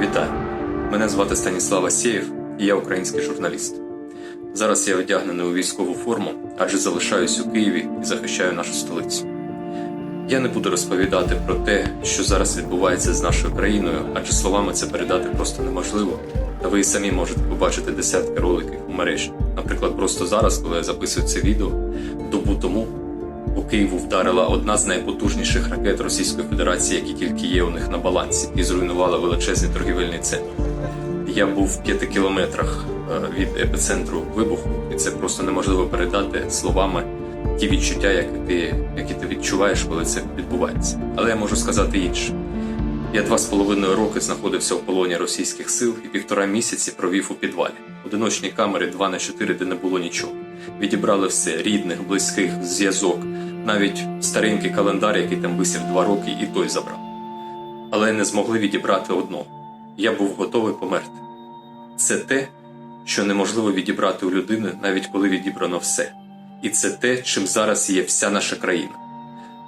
Вітаю! Мене звати Станіслав Асєєв і я український журналіст. Зараз я одягнений у військову форму, адже залишаюсь у Києві і захищаю нашу столицю. Я не буду розповідати про те, що зараз відбувається з нашою країною, адже словами це передати просто неможливо. Та ви і самі можете побачити десятки роликів у мережі. Наприклад, просто зараз, коли я записую це відео, добу тому по Києву вдарила одна з найпотужніших ракет Російської Федерації, які тільки є у них на балансі, і зруйнувала величезний торгівельний центр. Я був в п'яти кілометрах е, від епіцентру вибуху, і це просто неможливо передати словами ті відчуття, які ти, які ти відчуваєш, коли це відбувається. Але я можу сказати інше. Я два з половиною роки знаходився в полоні російських сил і півтора місяці провів у підвалі. Одиночні камери 2 на 4 де не було нічого. Відібрали все рідних, близьких, зв'язок, навіть старенький календар, який там висів два роки, і той забрав. Але не змогли відібрати одного. Я був готовий померти. Це те, що неможливо відібрати у людини, навіть коли відібрано все. І це те, чим зараз є вся наша країна.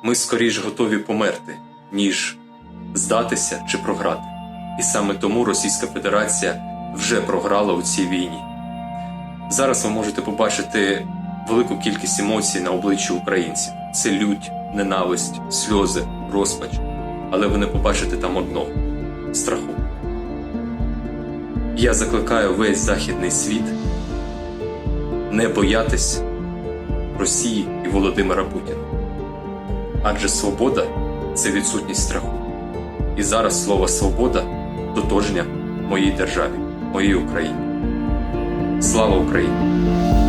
Ми скоріш готові померти, ніж здатися чи програти. І саме тому Російська Федерація вже програла у цій війні. Зараз ви можете побачити велику кількість емоцій на обличчі українців: це лють, ненависть, сльози, розпач. Але ви не побачите там одного страху. Я закликаю весь західний світ не боятись Росії і Володимира Путіна. Адже свобода це відсутність страху. І зараз слово свобода тотожня моїй державі, моїй Україні. Слава Україні!